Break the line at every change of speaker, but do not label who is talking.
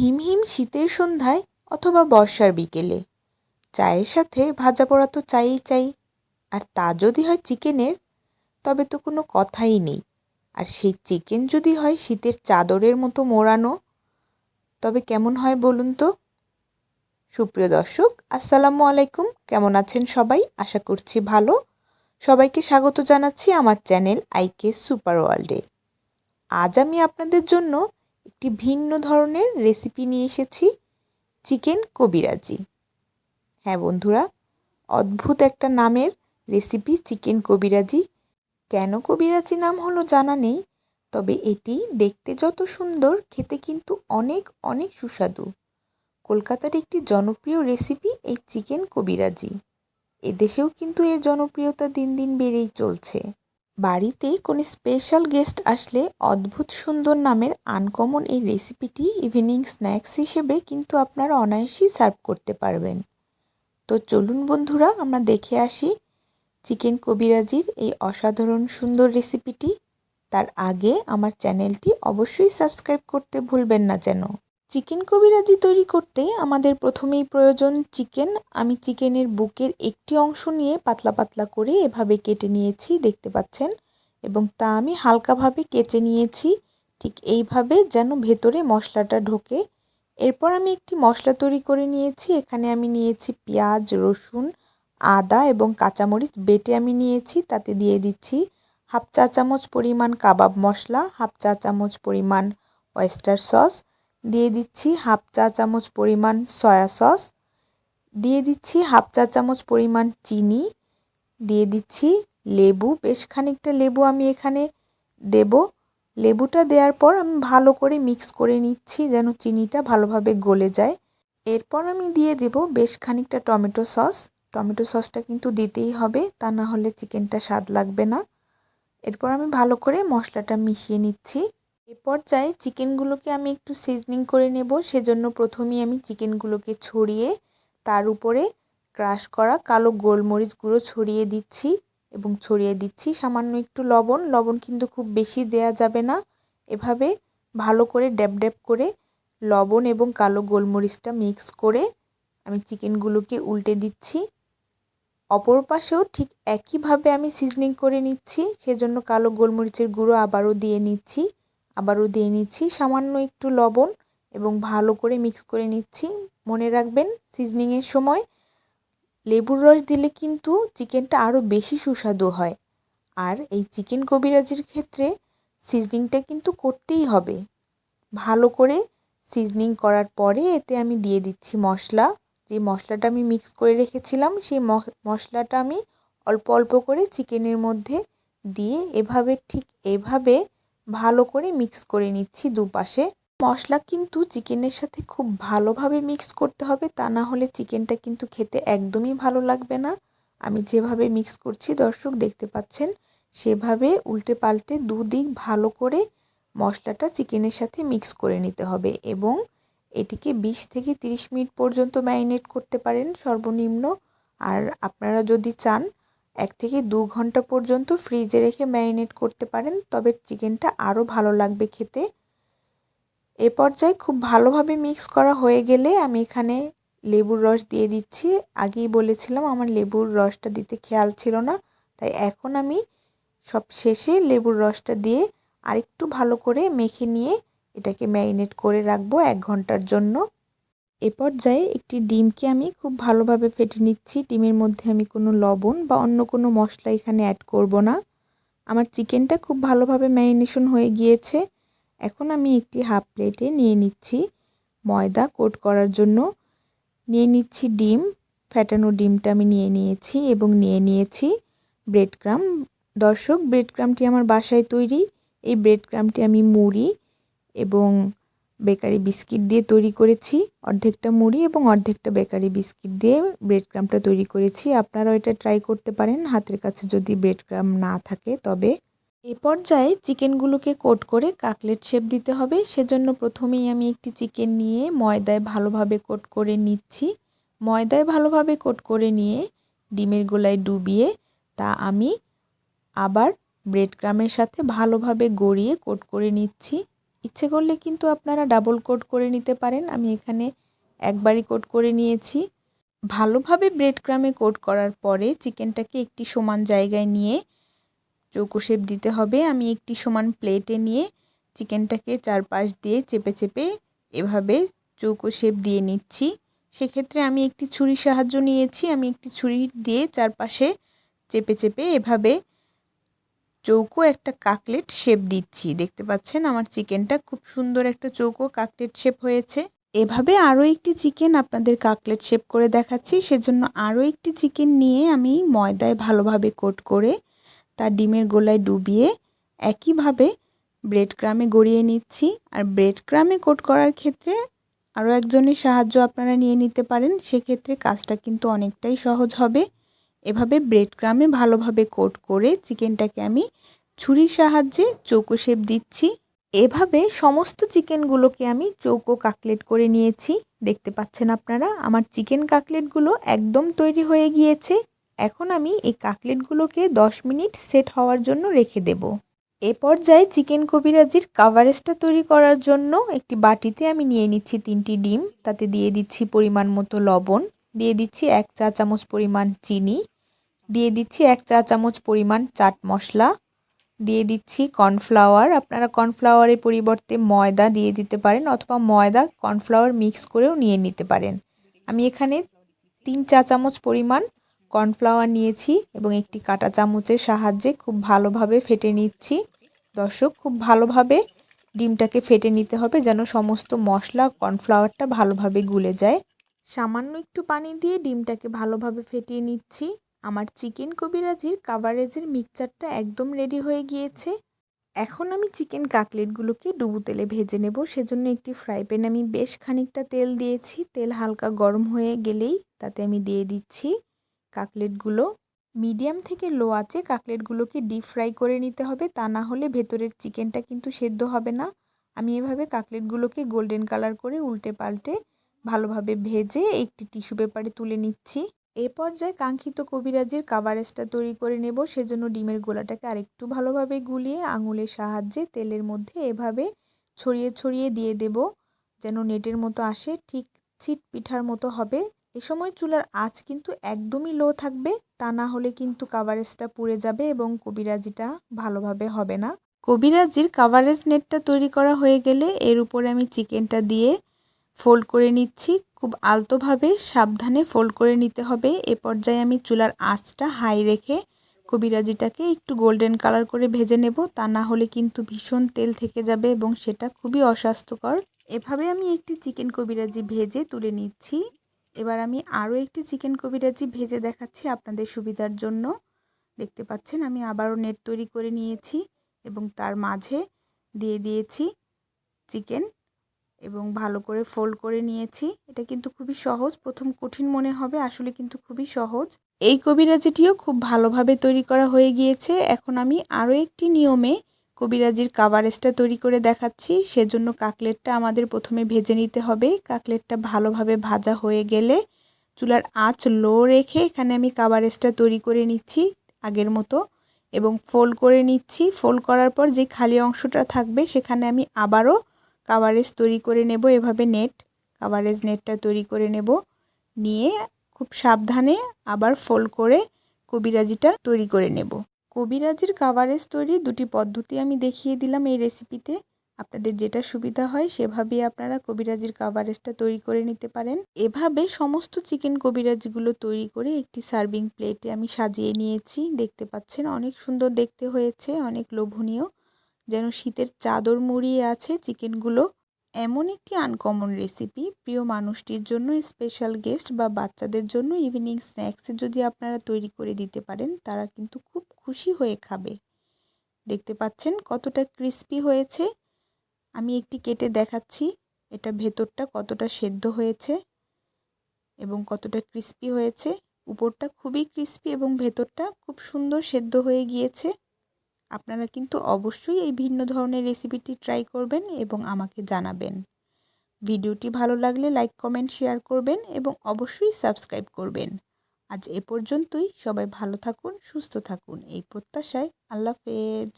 হিমহিম শীতের সন্ধ্যায় অথবা বর্ষার বিকেলে। চায়ের সাথে ভাজা পোড়া তো চাইই চাই। আর তা যদি হয় চিকেনের, তবে তো কোনো কথাই নেই। আর সেই চিকেন যদি হয় শীতের চাদরের মতো মোড়ানো, তবে কেমন হয় বলুন তো? সুপ্রিয় দর্শক, আসসালামু আলাইকুম। কেমন আছেন সবাই? আশা করছি ভালো। সবাইকে স্বাগত জানাচ্ছি আমার চ্যানেল আইকে সুপার ওয়ার্ল্ডে। আজ আমি আপনাদের জন্য একটি ভিন্ন ধরনের রেসিপি নিয়ে এসেছি, চিকেন কবিরাজি। হ্যাঁ বন্ধুরা, অদ্ভুত একটা নামের রেসিপি চিকেন কবিরাজি। কেন কবিরাজি নাম হলো জানা নেই, তবে এটি দেখতে যত সুন্দর, খেতে কিন্তু অনেক অনেক সুস্বাদু। কলকাতার একটি জনপ্রিয় রেসিপি এই চিকেন কবিরাজি। এদেশেও কিন্তু এর জনপ্রিয়তা দিন দিন বেড়েই চলছে। বাড়িতে কোনো স্পেশাল গেস্ট আসলে অদ্ভুত সুন্দর নামের আনকমন এই রেসিপিটি ইভিনিং স্ন্যাক্স হিসেবে কিন্তু আপনারা অনায়াসেই সার্ভ করতে পারবেন। তো চলুন বন্ধুরা, আমরা দেখে আসি চিকেন কবিরাজির এই অসাধারণ সুন্দর রেসিপিটি তার আগে আমার চ্যানেলটি অবশ্যই সাবস্ক্রাইব করতে ভুলবেন না যেন। চিকেন কবিরাজি তৈরি করতে আমাদের প্রথমেই প্রয়োজন চিকেন। আমি চিকেনের বুকের একটি অংশ নিয়ে পাতলা পাতলা করে এভাবে কেটে নিয়েছি, দেখতে পাচ্ছেন? এবং তা আমি হালকাভাবে কেচে নিয়েছি। ঠিক এইভাবে যেন ভেতরে মশলাটা ঢোকে। এরপর আমি একটি মশলা তৈরি করে নিয়েছি। এখানে আমি নিয়েছি পেঁয়াজ, রসুন, আদা এবং কাঁচামরিচ বেটে আমি নিয়েছি, তাতে দিয়ে দিচ্ছি হাফ চা চামচ পরিমাণ কাবাব মশলা, হাফ চা চামচ পরিমাণ ওয়েস্টার সস দিয়ে দিচ্ছি হাফ চা চামচ পরিমাণ সয়া সস, দিয়ে দিচ্ছি হাফ চা চামচ পরিমাণ চিনি, দিয়ে দিচ্ছি লেবু। বেশ খানিকটা লেবু আমি এখানে দেব। লেবুটা দেওয়ার পর আমি ভালো করে মিক্স করে নিচ্ছি যেন চিনিটা ভালোভাবে গলে যায়। এরপর আমি দিয়ে দেব বেশ খানিকটা টমেটো সস। টমেটো সসটা কিন্তু দিতেই হবে, তা না হলে চিকেনটা স্বাদ লাগবে না। এরপর আমি ভালো করে মশলাটা মিশিয়ে নিচ্ছি। এ পর্যায়ে চিকেনগুলোকে আমি একটু সিজনিং করে নেব। সেজন্য প্রথমেই আমি চিকেনগুলোকে ছড়িয়ে তার উপরে ক্রাশ করা কালো গোলমরিচ গুঁড়ো ছড়িয়ে দিচ্ছি এবং ছড়িয়ে দিচ্ছি সামান্য একটু লবণ। লবণ কিন্তু খুব বেশি দেয়া যাবে না। এভাবে ভালো করে ড্যাব ড্যাব করে লবণ এবং কালো গোলমরিচটা মিক্স করে আমি চিকেনগুলোকে উল্টে দিচ্ছি। অপর পাশেও ঠিক একইভাবে আমি সিজনিং করে নিচ্ছি। সেজন্য কালো গোলমরিচের গুঁড়ো আবারও দিয়ে নিচ্ছি। আবারও দিয়ে নিচ্ছি সামান্য একটু লবণ এবং ভালো করে মিক্স করে নিচ্ছি। মনে রাখবেন সিজনিংয়ের সময় লেবুর রস দিলে কিন্তু চিকেনটা আরও বেশি সুস্বাদু হয়। আর এই চিকেন কবিরাজির ক্ষেত্রে সিজনিংটা কিন্তু করতেই হবে। ভালো করে সিজনিং করার পরে এতে আমি দিয়ে দিচ্ছি মশলা। যে মশলাটা আমি মিক্স করে রেখেছিলাম, সেই মশলাটা আমি অল্প অল্প করে চিকেনের মধ্যে দিয়ে এভাবে, ঠিক এভাবে ভালো করে মিক্স করে নিচ্ছি দুপাশে। মশলা কিন্তু চিকেনের সাথে খুব ভালোভাবে মিক্স করতে হবে, তা না হলে চিকেনটা কিন্তু খেতে একদমই ভালো লাগবে না। আমি যেভাবে মিক্স করছি দর্শক দেখতে পাচ্ছেন, সেভাবে উল্টে পাল্টে দুদিক ভালো করে মশলাটা চিকেনের সাথে মিক্স করে নিতে হবে এবং এটিকে 20 থেকে 30 মিনিট পর্যন্ত ম্যারিনেট করতে পারেন সর্বনিম্ন। আর আপনারা যদি চান এক থেকে দু ঘণ্টা পর্যন্ত ফ্রিজে রেখে ম্যারিনেট করতে পারেন, তবে চিকেনটা আরও ভালো লাগবে খেতে। এ পর্যায়ে খুব ভালোভাবে মিক্স করা হয়ে গেলে আমি এখানে লেবুর রস দিয়ে দিচ্ছি। আগেই বলেছিলাম, আমার লেবুর রসটা দিতে খেয়াল ছিল না, তাই এখন আমি সব শেষে লেবুর রসটা দিয়ে আরেকটু ভালো করে মেখে নিয়ে এটাকে ম্যারিনেট করে রাখব এক ঘণ্টার জন্য। এ পর্যায়ে একটি ডিমকে আমি খুব ভালোভাবে ফেটে নিচ্ছি। ডিমের মধ্যে আমি কোনো লবণ বা অন্য কোনো মশলা এখানে অ্যাড করব না। আমার চিকেনটা খুব ভালোভাবে ম্যারিনেশন হয়ে গিয়েছে। এখন আমি একটি হাফ প্লেটে নিয়ে নিচ্ছি ময়দা কোট করার জন্য। নিয়ে নিচ্ছি ডিম ফ্যাটানো ডিমটা আমি নিয়ে নিয়েছি এবং নিয়ে নিয়েছি ব্রেড ক্রাম দর্শক ব্রেড ক্রামটি আমার বাসায় তৈরি। এই ব্রেড ক্রামটি আমি মুড়ি এবং বেকারি বিস্কিট দিয়ে তৈরি করেছি। অর্ধেকটা মুড়ি এবং অর্ধেকটা বেকারি বিস্কিট দিয়ে ব্রেড ক্রামটা তৈরি করেছি। আপনারাও এটা ট্রাই করতে পারেন। হাতের কাছে যদি ব্রেড ক্রাম না থাকে, তবে এ পর্যায়ে চিকেনগুলোকে কোট করে কাকলেট শেপ দিতে হবে। সেজন্য প্রথমেই আমি একটি চিকেন নিয়ে ময়দায় ভালোভাবে কোট করে নিচ্ছি। ময়দায় ভালোভাবে কোট করে নিয়ে ডিমের গোলায় ডুবিয়ে তা আমি আবার ব্রেড ক্রামের সাথে ভালোভাবে গড়িয়ে কোট করে নিচ্ছি। ইচ্ছে করলে কিন্তু আপনারা ডাবল কোট করে নিতে পারেন। আমি এখানে একবারই কোট করে নিয়েছি। ভালোভাবে ব্রেড ক্রামে কোট করার পরে চিকেনটাকে একটি সমান জায়গায় নিয়ে চৌকো শেপ দিতে হবে। আমি একটি সমান প্লেটে নিয়ে চিকেনটাকে চারপাশ দিয়ে চেপে চেপে এভাবে চৌকো শেপ দিয়ে নিচ্ছি। সেক্ষেত্রে আমি একটি ছুরির সাহায্য নিয়েছি। আমি একটি ছুরি দিয়ে চারপাশে চেপে চেপে এভাবে চৌকো একটা কাকলেট শেপ দিচ্ছি। দেখতে পাচ্ছেন আমার চিকেনটা খুব সুন্দর একটা চৌকো কাকলেট শেপ হয়েছে। এভাবে আরও একটি চিকেন আপনাদের কাকলেট শেপ করে দেখাচ্ছি। সেজন্য আরও একটি চিকেন নিয়ে আমি ময়দায় ভালোভাবে কোট করে তার ডিমের গোলায় ডুবিয়ে একইভাবে ব্রেড ক্রামে গড়িয়ে নিচ্ছি। আর ব্রেড ক্রামে কোট করার ক্ষেত্রে আরও একজনের সাহায্য আপনারা নিয়ে নিতে পারেন। সেক্ষেত্রে কাজটা কিন্তু অনেকটাই সহজ হবে। এভাবে ব্রেড ক্রামে ভালোভাবে কোট করে চিকেনটাকে আমি ছুরির সাহায্যে চৌকো শেপ দিচ্ছি। এভাবে সমস্ত চিকেনগুলোকে আমি চৌকো কাকলেট করে নিয়েছি। দেখতে পাচ্ছেন আপনারা, আমার চিকেন কাকলেটগুলো একদম তৈরি হয়ে গিয়েছে। এখন আমি এই কাকলেটগুলোকে 10 মিনিট সেট হওয়ার জন্য রেখে দেব। এ পর্যায়ে চিকেন কবিরাজির কাভারেজটা তৈরি করার জন্য একটি বাটিতে আমি নিয়ে নিচ্ছি তিনটি ডিম। তাতে দিয়ে দিচ্ছি পরিমাণ মতো লবণ। দিয়ে দিচ্ছি এক চা চামচ পরিমাণ চিনি। দিয়ে দিচ্ছি এক চা চামচ পরিমাণ চাট মশলা। দিয়ে দিচ্ছি কর্নফ্লাওয়ার। আপনারা কর্নফ্লাওয়ারের পরিবর্তে ময়দা দিয়ে দিতে পারেন অথবা ময়দা কর্নফ্লাওয়ার মিক্স করেও নিয়ে নিতে পারেন। আমি এখানে তিন চা চামচ পরিমাণ কর্নফ্লাওয়ার নিয়েছি এবং একটি কাটা চামচের সাহায্যে খুব ভালোভাবে ফেটে নিচ্ছি। দর্শক, খুব ভালোভাবে ডিমটাকে ফেটে নিতে হবে যেন সমস্ত মশলা কর্নফ্লাওয়ারটা ভালোভাবে গুলে যায়। সামান্য একটু পানি দিয়ে ডিমটাকে ভালোভাবে ফেটিয়ে নিচ্ছি। আমার চিকেন কবিরাজির কাভারেজের মিক্সচারটা একদম রেডি হয়ে গিয়েছে। এখন আমি চিকেন কাকলেটগুলোকে ডুবু তেলে ভেজে নেব। সেজন্য একটি ফ্রাই প্যানে আমি বেশ খানিকটা তেল দিয়েছি। তেল হালকা গরম হয়ে গেলেই তাতে আমি দিয়ে দিচ্ছি কাকলেটগুলো। মিডিয়াম থেকে লো আছে কাকলেটগুলোকে ডিপ ফ্রাই করে নিতে হবে। তা না হলে ভেতরের চিকেনটা কিন্তু সেদ্ধ হবে না। আমি এভাবে কাকলেটগুলোকে গোল্ডেন কালার করে উল্টে পাল্টে ভালোভাবে ভেজে একটি টিস্যু পেপারে তুলে নিচ্ছি। এ পর্যায়ে কাঙ্ক্ষিত কবিরাজের কাভারেজটা তৈরি করে নেব। সেজন্য ডিমের গোলাটাকে আরেকটু ভালোভাবে গুলিয়ে আঙুলের সাহায্যে তেলের মধ্যে এভাবে ছড়িয়ে ছড়িয়ে দিয়ে দেব, যেন নেটের মতো আসে, ঠিক ছিট পিঠার মতো হবে। এ সময় চুলার আঁচ কিন্তু একদমই লো থাকবে, তা না হলে কিন্তু কাভারেজটা পুড়ে যাবে এবং কবিরাজিটা ভালোভাবে হবে না। কবিরাজির কাভারেজ নেটটা তৈরি করা হয়ে গেলে এর উপরে আমি চিকেনটা দিয়ে ফোল্ড করে নিচ্ছি। খুব আলতোভাবে সাবধানে ফোল্ড করে নিতে হবে। এ পর্যায়ে আমি চুলার আঁচটা হাই রেখে কবিরাজিটাকে একটু গোল্ডেন কালার করে ভেজে নেব। তা না হলে কিন্তু ভীষণ তেল থেকে যাবে এবং সেটা খুবই অস্বাস্থ্যকর। এভাবে আমি একটি চিকেন কবিরাজি ভেজে তুলে নিচ্ছি। এবার আমি আরও একটি চিকেন কবিরাজি ভেজে দেখাচ্ছি আপনাদের সুবিধার জন্য। দেখতে পাচ্ছেন আমি আবারও নেট তৈরি করে নিয়েছি এবং তার মাঝে দিয়ে দিয়েছি চিকেন এবং ভালো করে ফোল্ড করে নিয়েছি। এটা কিন্তু খুবই সহজ। প্রথম কঠিন মনে হবে, আসলে কিন্তু খুবই সহজ। এই কবিরাজিটিও খুব ভালোভাবে তৈরি করা হয়ে গিয়েছে। এখন আমি আরও একটি নিয়মে কবিরাজির কাভারেজটা তৈরি করে দেখাচ্ছি। সেজন্য কাকলেটটা আমাদের প্রথমে ভেজে নিতে হবে। কাকলেটটা ভালোভাবে ভাজা হয়ে গেলে চুলার আঁচ লো রেখে এখানে আমি কাভারেজটা তৈরি করে নিচ্ছি আগের মতো এবং ফোল্ড করে নিচ্ছি। ফোল্ড করার পর যে খালি অংশটা থাকবে, সেখানে আমি আবারও কাভারেজ তৈরি করে নেব এভাবে নেট কাভারেজ নেটটা তৈরি করে নেব। নিয়ে খুব সাবধানে আবার ফোল্ড করে কবিরাজিটা তৈরি করে নেব। কবিরাজির কাভারেজ তৈরি দুটি পদ্ধতি আমি দেখিয়ে দিলাম এই রেসিপিতে আপনাদের যেটা সুবিধা হয় সেভাবেই আপনারা কবিরাজির কাভারেজটা তৈরি করে নিতে পারেন। এভাবে সমস্ত চিকেন কবিরাজিগুলো তৈরি করে একটি সার্ভিং প্লেটে আমি সাজিয়ে নিয়েছি। দেখতে পাচ্ছেন অনেক সুন্দর দেখতে হয়েছে, অনেক লোভনীয়। যেন শীতের চাদর মুড়িয়ে আছে চিকেনগুলো। এমন একটি আনকমন রেসিপি প্রিয় মানুষটির জন্য স্পেশাল গেস্ট বা বাচ্চাদের জন্য ইভিনিং স্ন্যাক্সে যদি আপনারা তৈরি করে দিতে পারেন, তারা কিন্তু খুব খুশি হয়ে খাবে। দেখতে পাচ্ছেন কতটা ক্রিস্পি হয়েছে। আমি একটি কেটে দেখাচ্ছি, এটা ভেতরটা কতটা সেদ্ধ হয়েছে এবং কতটা ক্রিস্পি হয়েছে। উপরটা খুবই ক্রিস্পি এবং ভেতরটা খুব সুন্দর সেদ্ধ হয়ে গিয়েছে। আপনারা কিন্তু অবশ্যই এই ভিন্ন ধরনের রেসিপিটি ট্রাই করবেন এবং আমাকে জানাবেন। ভিডিওটি ভালো লাগলে লাইক, কমেন্ট, শেয়ার করবেন এবং অবশ্যই সাবস্ক্রাইব করবেন। আজ এ পর্যন্তই। সবাই ভালো থাকুন, সুস্থ থাকুন। এই প্রত্যাশায় আল্লাহ হাফেজ।